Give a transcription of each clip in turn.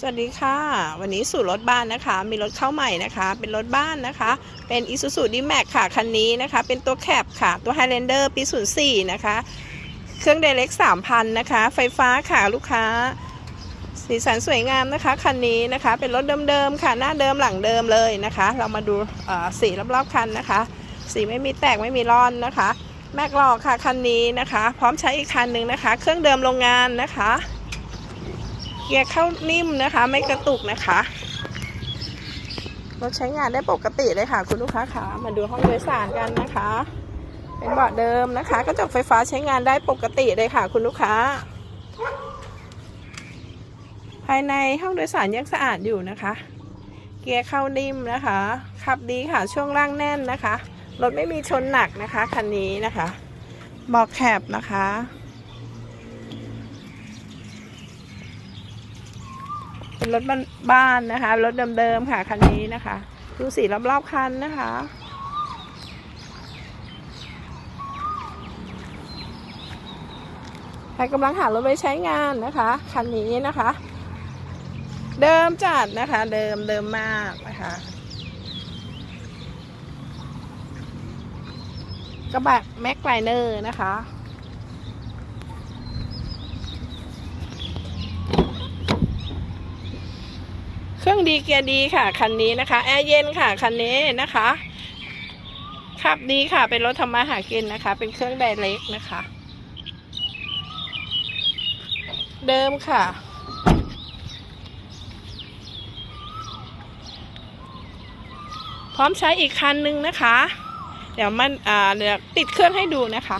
สวัสดีค่ะ วันนี้สู่รถบ้านนะคะ มีรถเข้าใหม่นะคะ เป็นรถบ้านนะคะ เป็น Isuzu D-Max ค่ะ คันนี้นะคะ เป็นตัวแคปค่ะ ตัว Highlander ปี 04 นะคะ เครื่อง Direct 3,000 นะคะ ไฟฟ้าค่ะลูกค้า สีสันสวยงามนะคะ คันนี้นะคะ เป็นรถเดิมๆ ค่ะ หน้าเดิมหลังเดิมเลยนะคะ เรามาดูสีรอบๆ คันนะคะ สีไม่มีแตกไม่มีร่อนนะคะ แม็กลอกค่ะ คันนี้นะคะ พร้อมใช้อีกคันหนึ่งนะคะ เครื่องเดิมโรงงานนะคะ เกียร์เข้านิ่มนะคะ ไม่กระตุกนะคะรถใช้งานได้ปกติเลยค่ะ คุณลูกค้าขามาดูห้องโดยสารกันนะคะ เป็นเบาะเดิมนะคะกระจกไฟฟ้าใช้งานได้ปกติเลยค่ะ คุณลูกค้า ภายในห้องโดยสารยังสะอาดอยู่นะคะ เกียร์เข้านิ่มนะคะขับดีค่ะช่วงล่างแน่นนะคะรถไม่มีชนหนักนะคะคันนี้นะคะเบอกแคบนะคะ รถบ้านนะคะ รถเดิมๆค่ะคันนี้นะคะ ดูสีรอบๆคันนะคะใครกำลังหารถไว้ใช้งานนะคะ คันนี้นะคะ เดิมจัดนะคะ เดิมเดิมมากนะคะกระบะแม็กไลเนอร์นะคะ ครื่องดีเกียร์ดีค่ะ คันนี้นะคะแอร์เย็นค่ะคันนี้นะคะขับดีค่ะ เป็นรถทำมาหากินนะคะ เป็นเครื่องไดเล็กนะคะ เดิมค่ะ พร้อมใช้อีกคันนึงนะคะ เดี๋ยวมันอ่าเดี๋ยวติดเครื่องให้ดูนะคะ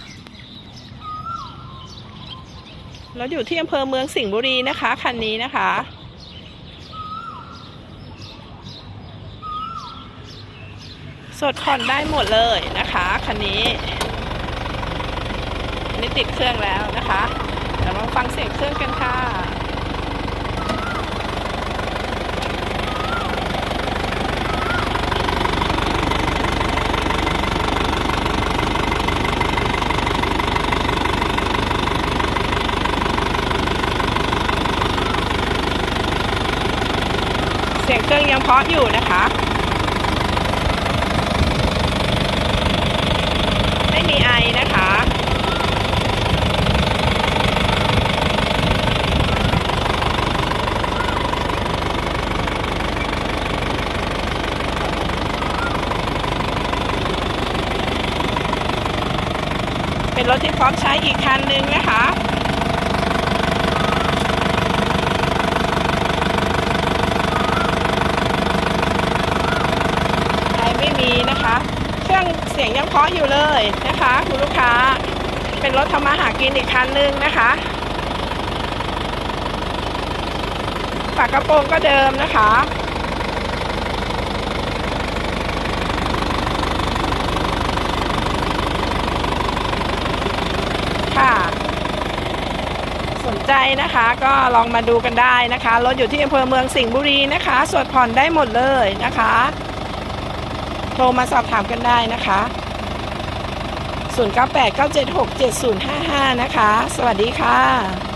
เราอยู่ที่อำเภอเมืองสิงห์บุรีนะคะ คันนี้นะคะ สดผ่อนได้หมดเลยนะคะคันนี้ันนี้ติดเครื่องแล้วนะคะเดี๋ยวมาฟังเสียงเครื่องกันค่ะเสียงเครื่องยังเพาะอยู่นะคะ ไม่มีไอนะคะ เป็นรถที่พร้อมใช้อีกคันหนึ่งนะคะไอไม่มีนะคะ เครื่องเสียงยังเพาะอยู่เลยนะคะคุณลูกค้า เป็นรถทำมาหากินอีกคันนึงนะคะฝากระโปรงก็เดิมนะคะค่ะ สนใจนะคะก็ลองมาดูกันได้นะคะ รถอยู่ที่อำเภอเมืองสิงห์บุรีนะคะ สวดผ่อนได้หมดเลยนะคะ โทรมาสอบถามกันได้นะคะ 0989767055 นะคะ สวัสดีค่ะ